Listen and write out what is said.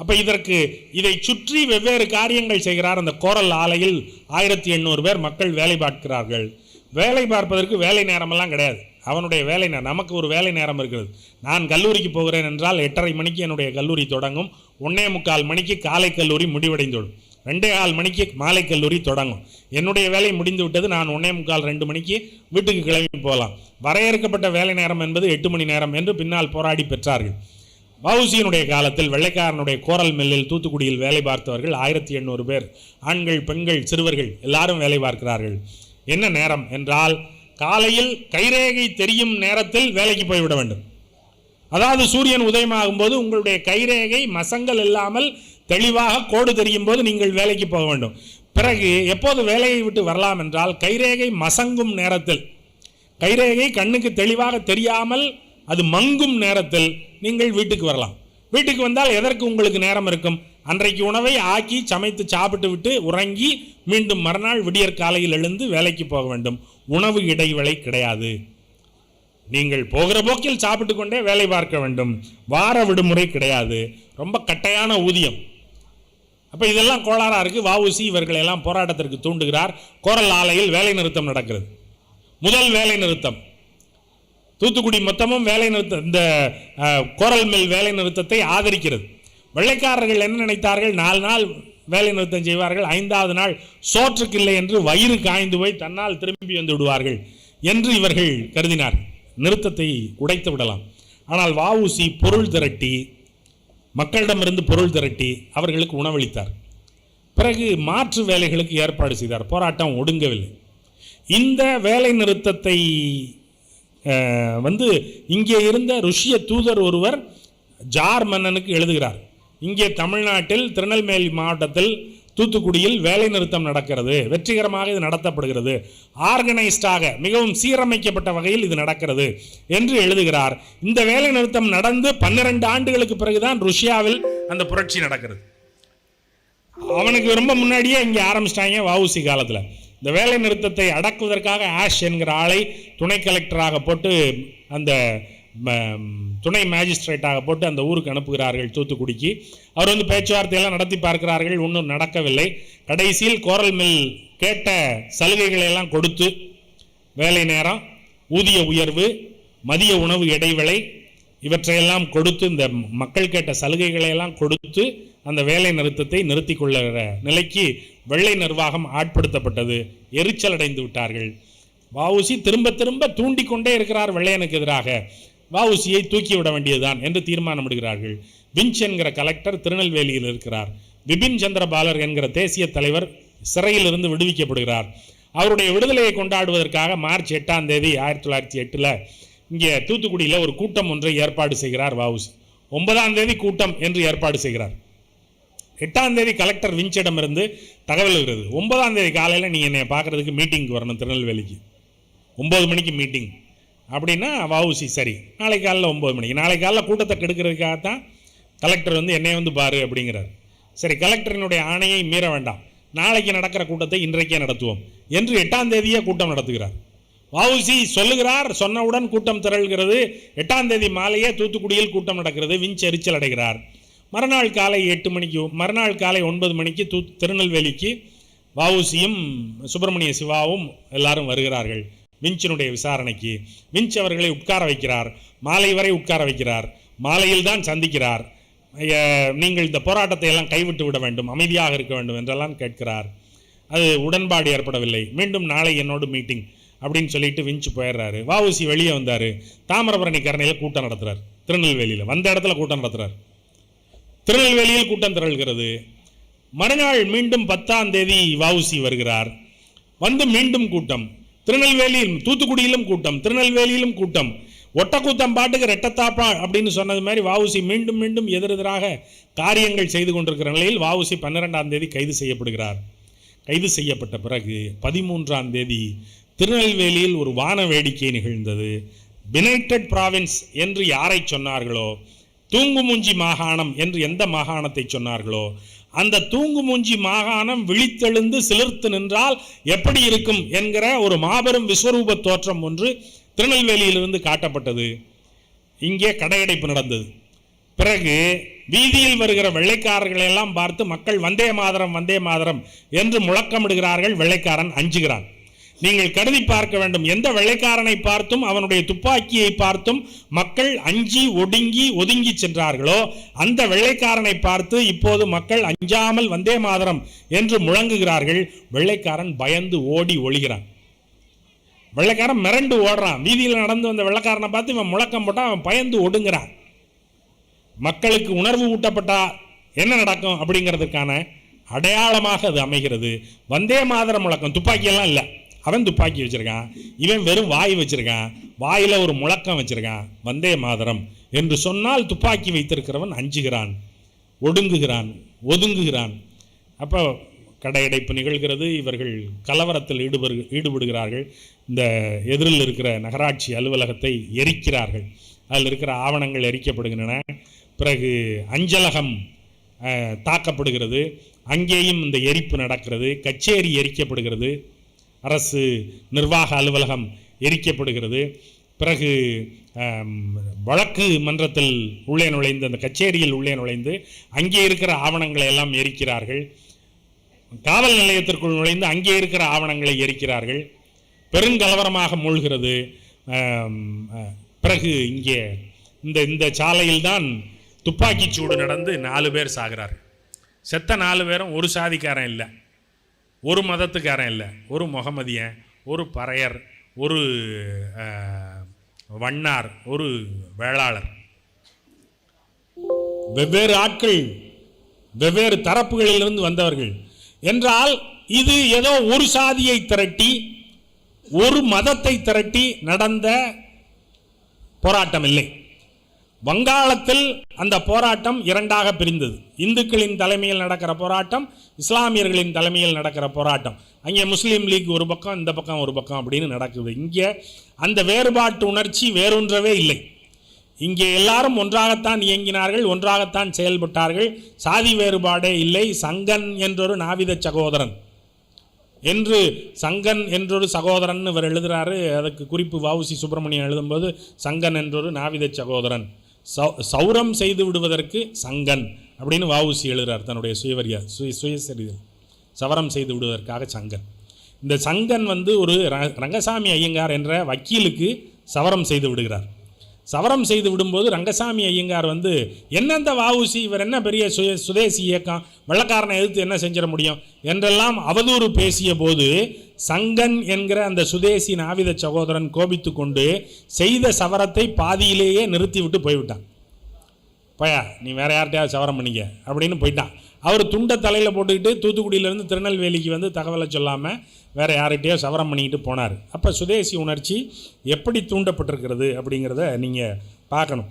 அப்போ இதற்கு இதை சுற்றி வெவ்வேறு காரியங்கள் செய்கிறார் அந்த கோரல் ஆலையில் ஆயிரத்தி எண்ணூறு பேர் மக்கள் வேலை பார்க்கிறார்கள். வேலை பார்ப்பதற்கு வேலை நேரமெல்லாம் கிடையாது. அவனுடைய வேலை நேரம் நமக்கு ஒரு வேலை நேரம் இருக்கிறது. நான் கல்லூரிக்கு போகிறேன் என்றால் எட்டரை மணிக்கு என்னுடைய கல்லூரி தொடங்கும். ஒன்றே முக்கால் மணிக்கு காலை கல்லூரி முடிவடைந்துவிடும். ரெண்டே கால் மணிக்கு மாலை கல்லூரி தொடங்கும். என்னுடைய வேலை முடிந்து விட்டது நான் ஒன்னே முக்கால் ரெண்டு மணிக்கு வீட்டுக்கு கிளம்பி போகலாம். வரையறுக்கப்பட்ட வேலை நேரம் என்பது எட்டு மணி நேரம் என்று பின்னால் போராடி பெற்றார்கள். வவுசியினுடைய காலத்தில் வெள்ளைக்காரனுடைய கோரல் மில்லில் தூத்துக்குடியில் வேலை பார்த்தவர்கள் ஆயிரத்தி எண்ணூறு பேர். ஆண்கள் பெண்கள் சிறுவர்கள் எல்லாரும் வேலை பார்க்கிறார்கள். என்ன நேரம் என்றால் காலையில் கைரேகை தெரியும் நேரத்தில் வேலைக்கு போய்விட வேண்டும். அதாவது சூரியன் உதயமாகும் போது உங்களுடைய கைரேகை மசங்கள் இல்லாமல் தெளிவாக கோடு தெரியும் போது நீங்கள் வேலைக்கு போக வேண்டும். பிறகு எப்போது வேலையை விட்டு வரலாம் என்றால் கைரேகை மசங்கும் நேரத்தில். கைரேகை கண்ணுக்கு தெளிவாக தெரியாமல் அது மங்கும் நேரத்தில் நீங்கள் வீட்டுக்கு வரலாம். வீட்டுக்கு வந்தால் எதற்கு உங்களுக்கு நேரம் இருக்கும்? அன்றைக்கு உணவை ஆக்கி சமைத்து சாப்பிட்டு விட்டு உறங்கி மீண்டும் மறுநாள் விடியற் காலையில் எழுந்து வேலைக்கு போக வேண்டும். உணவு இடைவேளை கிடையாது. நீங்கள் போகிற போக்கில் சாப்பிட்டு கொண்டே வேலை பார்க்க வேண்டும். வார விடுமுறை கிடையாது. ரொம்ப கட்டையான ஊதியம். அப்போ இதெல்லாம் கோளாறாக இருக்குது வஉசி இவர்களெல்லாம் போராட்டத்திற்கு தூண்டுகிறார். கோரல் ஆலையில் வேலை நிறுத்தம் நடக்கிறது. முதல் வேலை நிறுத்தம். தூத்துக்குடி மொத்தமும் வேலை நிறுத்தம் இந்த குரல் கோரல் மில் வேலை நிறுத்தத்தை ஆதரிக்கிறது. வெள்ளைக்காரர்கள் என்ன நினைத்தார்கள்? நாலு நாள் வேலை நிறுத்தம் செய்வார்கள். ஐந்தாவது நாள் சோற்றுக்கு இல்லை என்று வயிறு காய்ந்து போய் தன்னால் திரும்பி வந்து விடுவார்கள் என்று இவர்கள் கருதினார் நிறுத்தத்தை உடைத்து விடலாம். ஆனால் வஉசி பொருள் திரட்டி மக்களிடமிருந்து பொருள் திரட்டி அவர்களுக்கு உணவளித்தார். பிறகு மாற்று வேலைகளுக்கு ஏற்பாடு செய்தார். போராட்டம் ஒடுங்கவில்லை. இந்த வேலை நிறுத்தத்தை வந்து இங்கே இருந்த ருஷ்ய தூதர் ஒருவர் ஜார் மன்னனுக்கு எழுதுகிறார். இங்கே தமிழ்நாட்டில் திருநெல்வேலி மாவட்டத்தில் தூத்துக்குடியில் வேலை நிறுத்தம் நடக்கிறது. வெற்றிகரமாக இது நடத்தப்படுகிறது. ஆர்கனைஸ்டாக மிகவும் சீரமைக்கப்பட்ட வகையில் இது நடக்கிறது என்று எழுதுகிறார். இந்த வேலை நிறுத்தம் நடந்து பன்னிரண்டு ஆண்டுகளுக்கு பிறகுதான் ருஷ்யாவில் அந்த புரட்சி நடக்கிறது. அவனுக்கு ரொம்ப முன்னாடியே இங்கே ஆரம்பிச்சிட்டாங்க வவுசி காலத்தில். இந்த வேலை நிறுத்தத்தை அடக்குவதற்காக ஆஷ் என்கிற ஆளை துணை கலெக்டராக போட்டு அந்த ம, துணை மேஜிஸ்ட்ரேட்டாக போட்டு அந்த ஊருக்கு அனுப்புகிறார்கள் தூத்துக்குடிக்கு. அவர் வந்து பேச்சுவார்த்தையெல்லாம் நடத்தி பார்க்கிறார்கள் ஒன்றும் நடக்கவில்லை. கடைசியில் கோரல் மில் கேட்ட சலுகைகளை எல்லாம் கொடுத்து வேலை நேரம் ஊதிய உயர்வு மதிய உணவு இடைவேளை இவற்றையெல்லாம் கொடுத்து இந்த மக்கள் கேட்ட சலுகைகளை எல்லாம் கொடுத்து அந்த வேலை நிறுத்தத்தை நிறுத்தி கொள்ளுகிற நிலைக்கு வெள்ளை நிர்வாகம் ஆட்படுத்தப்பட்டது. எரிச்சல் அடைந்து விட்டார்கள். வவுசி திரும்ப திரும்ப தூண்டிக்கொண்டே இருக்கிறார் வெள்ளையனுக்கு எதிராக. வவுசியை தூக்கி விட வேண்டியதுதான் என்று தீர்மானமிடுகிறார்கள். விஞ்ச் என்கிற கலெக்டர் திருநெல்வேலியில் இருக்கிறார். விபின் சந்திரபாலர் என்கிற தேசிய தலைவர் சிறையிலிருந்து விடுவிக்கப்படுகிறார். அவருடைய விடுதலையை கொண்டாடுவதற்காக மார்ச் எட்டாம் தேதி ஆயிரத்தி தொள்ளாயிரத்தி எட்டில் இங்கே தூத்துக்குடியில் ஒரு கூட்டம் ஒன்றை ஏற்பாடு செய்கிறார் வவுசி ஒன்பதாம் தேதி கூட்டம் என்று ஏற்பாடு செய்கிறார். எட்டாம் தேதி கலெக்டர் விஞ்சிடமிருந்து தகவல் வருகிறது ஒன்பதாம் தேதி காலையில் நீங்கள் என்னை பார்க்குறதுக்கு மீட்டிங்க்கு வரணும் திருநெல்வேலிக்கு. ஒம்பது மணிக்கு மீட்டிங். அப்படின்னா வவுசி சரி. நாளை காலையில் ஒம்பது மணிக்கு. நாளை காலையில் கூட்டத்தை கெடுக்கிறதுக்காக தான் கலெக்டர் வந்து என்னை வந்து பாரு அப்படிங்கிறார். சரி கலெக்டரினுடைய ஆணையை மீற வேண்டாம். நாளைக்கு நடக்கிற கூட்டத்தை இன்றைக்கே நடத்துவோம் என்று எட்டாம் தேதியே கூட்டம் நடத்துகிறார். வவுசி சொல்லுகிறார் சொன்னவுடன் கூட்டம் திரள்கிறது. எட்டாம் தேதி மாலையே தூத்துக்குடியில் கூட்டம் நடக்கிறது. விஞ்ச் எரிச்சல் அடைகிறார். மறுநாள் காலை எட்டு மணிக்கு மறுநாள் காலை ஒன்பது மணிக்கு தூ திருநெல்வேலிக்கு வவுசியும் சுப்பிரமணிய சிவாவும் எல்லாரும் வருகிறார்கள். விஞ்சினுடைய விசாரணைக்கு. விஞ்ச் அவர்களை உட்கார வைக்கிறார். மாலை வரை உட்கார வைக்கிறார். மாலையில் தான் சந்திக்கிறார். நீங்கள் இந்த போராட்டத்தை எல்லாம் கைவிட்டு விட வேண்டும். அமைதியாக இருக்க வேண்டும் என்றெல்லாம் கேட்கிறார். அது உடன்பாடு ஏற்படவில்லை. மீண்டும் நாளை என்னோடு மீட்டிங். அப்படின்னு சொல்லிட்டு விஞ்சு போயிடுறாரு. வாவுசி வெளியே வந்தார். தாமிரபரணி கரணையில் கூட்டம் நடத்துறார். திருநெல்வேலியில். வந்த இடத்துல கூட்டம் நடத்துறார். திருநெல்வேலியில் கூட்டம் திரள்கிறது. மறுநாள் மீண்டும் பத்தாம் தேதி வாவுசி வருகிறார். வந்து மீண்டும் கூட்டம். திருநெல்வேலியில் தூத்துக்குடியிலும் கூட்டம். திருநெல்வேலியிலும் கூட்டம். ஒட்டக்கூத்தம் பாட்டுக்கு ரெட்டத்தாப்பா அப்படின்னு சொன்னது மாதிரி வாவுசி மீண்டும் மீண்டும் எதிரெதிராக காரியங்கள் செய்து கொண்டிருக்கிற நிலையில் வாவுசி பன்னிரெண்டாம் தேதி கைது செய்யப்படுகிறார். கைது செய்யப்பட்ட பிறகு பதிமூன்றாம் தேதி திருநெல்வேலியில் ஒரு வான வேடிக்கை நிகழ்ந்தது. பினைட்டட் ப்ராவின்ஸ் என்று யாரை சொன்னார்களோ? தூங்குமூஞ்சி மாகாணம் என்று எந்த மாகாணத்தை சொன்னார்களோ? அந்த தூங்குமூஞ்சி மாகாணம் விழித்தெழுந்து சிலிர்த்து நின்றால் எப்படி இருக்கும் என்கிற ஒரு மாபெரும் விஸ்வரூப தோற்றம் ஒன்று திருநெல்வேலியிலிருந்து காட்டப்பட்டது. இங்கே கடையடைப்பு நடந்தது. பிறகு வீதியில் வருகிற வெள்ளைக்காரர்களையெல்லாம் பார்த்து மக்கள் வந்தே மாதரம் வந்தே மாதரம் என்று முழக்கமிடுகிறார்கள். வெள்ளைக்காரன் அஞ்சுகிறான். நீங்கள் கருதி பார்க்க வேண்டும். எந்த வெள்ளைக்காரனை பார்த்தும் அவனுடைய துப்பாக்கியை பார்த்தும் மக்கள் அஞ்சி ஒடுங்கி ஒதுங்கி சென்றார்களோ அந்த வெள்ளைக்காரனை பார்த்து இப்போது மக்கள் அஞ்சாமல் வந்தே மாதரம் என்று முழங்குகிறார்கள். வெள்ளைக்காரன் பயந்து ஓடி ஒழிகிறான். வெள்ளைக்காரன் மிரண்டு ஓடுறான். வீதியில் நடந்து வந்த வெள்ளைக்காரனை பார்த்து இவன் முழக்கம் போட்டால் அவன் பயந்து ஒடுங்குறான். மக்களுக்கு உணர்வு ஊட்டப்பட்டா என்ன நடக்கும் அப்படிங்கிறதுக்கான அடையாளமாக அது அமைகிறது. வந்தே மாதர முழக்கம். துப்பாக்கியெல்லாம் இல்லை. அவன் துப்பாக்கி வச்சிருக்கான். இவன் வெறும் வாய் வச்சுருக்கான். வாயில் ஒரு முழக்கம் வச்சுருக்கான். வந்தே மாதரம் என்று சொன்னால் துப்பாக்கி வைத்திருக்கிறவன் அஞ்சுகிறான் ஒடுங்குகிறான் ஒதுங்குகிறான். அப்போ கடையடைப்பு நிகழ்கிறது. இவர்கள் கலவரத்தில் ஈடுபடு ஈடுபடுகிறார்கள். இந்த எதிரில் இருக்கிற நகராட்சி அலுவலகத்தை எரிக்கிறார்கள். அதில் இருக்கிற ஆவணங்கள் எரிக்கப்படுகின்றன. பிறகு அஞ்சலகம் தாக்கப்படுகிறது. அங்கேயும் இந்த எரிப்பு நடக்கிறது. கச்சேரி எரிக்கப்படுகிறது. அரசு நிர்வாக அலுவலகம் எரிக்கப்படுகிறது. பிறகு வழக்கு மன்றத்தில் உள்ளே நுழைந்து அந்த கச்சேரியில் உள்ளே நுழைந்து அங்கே இருக்கிற ஆவணங்களை எல்லாம் எரிக்கிறார்கள். காவல் நிலையத்திற்குள் நுழைந்து அங்கே இருக்கிற ஆவணங்களை எரிக்கிறார்கள். பெருங்கலவரமாக மூழ்கிறது. பிறகு இங்கே இந்த இந்த சாலையில்தான் துப்பாக்கிச் சூடு நடந்து நாலு பேர் சாகிறார்கள். செத்த நாலு பேரும் ஒரு சாதிக்காரன் இல்லை. ஒரு மதத்துக்காரன் இல்லை. ஒரு முகமதியன் ஒரு பறையர் ஒரு வண்ணார் ஒரு வேளாளர். வெவ்வேறு ஆட்கள் வெவ்வேறு தரப்புகளிலிருந்து வந்தவர்கள். என்றால் இது ஏதோ ஒரு சாதியை திரட்டி ஒரு மதத்தை திரட்டி நடந்த போராட்டம் இல்லை வங்காளத்தில் அந்த போராட்டம் இரண்டாக பிரிந்தது. இந்துக்களின் தலைமையில் நடக்கிற போராட்டம் இஸ்லாமியர்களின் தலைமையில் நடக்கிற போராட்டம். அங்கே முஸ்லீம் லீக் ஒரு பக்கம் இந்த பக்கம் ஒரு பக்கம் அப்படின்னு நடக்குது. இங்கே அந்த வேறுபாட்டு உணர்ச்சி வேறொன்றவே இல்லை. இங்கே எல்லாரும் ஒன்றாகத்தான் இயங்கினார்கள் ஒன்றாகத்தான் செயல்பட்டார்கள். சாதி வேறுபாடே இல்லை. சங்கன் என்றொரு நாவித சகோதரன் என்று சங்கன் என்றொரு சகோதரன் இவர் எழுதுறாரு. அதுக்கு குறிப்பு வவுசி சுப்பிரமணியன் எழுதும்போது சங்கன் என்றொரு நாவித சகோதரன். சௌ சௌரம் செய்து விடுவதற்கு சங்கன் அப்படின்னு வவுசி எழுதுறார் தன்னுடைய சுயவரியா சுய சுயசரிதல் சவரம் செய்து விடுவதற்காக சங்கன். இந்த சங்கன் வந்து ஒரு ர- ரங்கசாமி ஐயங்கார் என்ற வக்கீலுக்கு சவரம் செய்து விடுகிறார். சவரம் செய்து விடும்போது ரங்கசாமி ஐயங்கார் வந்து என்னந்த வாவுசி இவர் என்ன பெரிய சுய சுதேசி இயக்கம்? வெள்ளக்காரனை எதிர்த்து என்ன செஞ்சிட முடியும்? என்றெல்லாம் அவதூறு பேசிய போது சங்கன் என்கிற அந்த சுதேசி நாவித சகோதரன் கோபித்து கொண்டு செய்த சவரத்தை பாதியிலேயே நிறுத்திவிட்டு போய்விட்டான். பயா நீ வேறு யார்கிட்டயாவது சவரம் பண்ணிக்க அப்படின்னு போயிட்டான். அவர் துண்டை தலையில் போட்டுக்கிட்டு தூத்துக்குடியிலேருந்து திருநெல்வேலிக்கு வந்து தகவலை சொல்லாமல் வேறு யார்கிட்டயோ சவரம் பண்ணிக்கிட்டு போனார். அப்போ சுதேசி உணர்ச்சி எப்படி தூண்டப்பட்டிருக்கிறது அப்படிங்கிறத நீங்கள் பார்க்கணும்.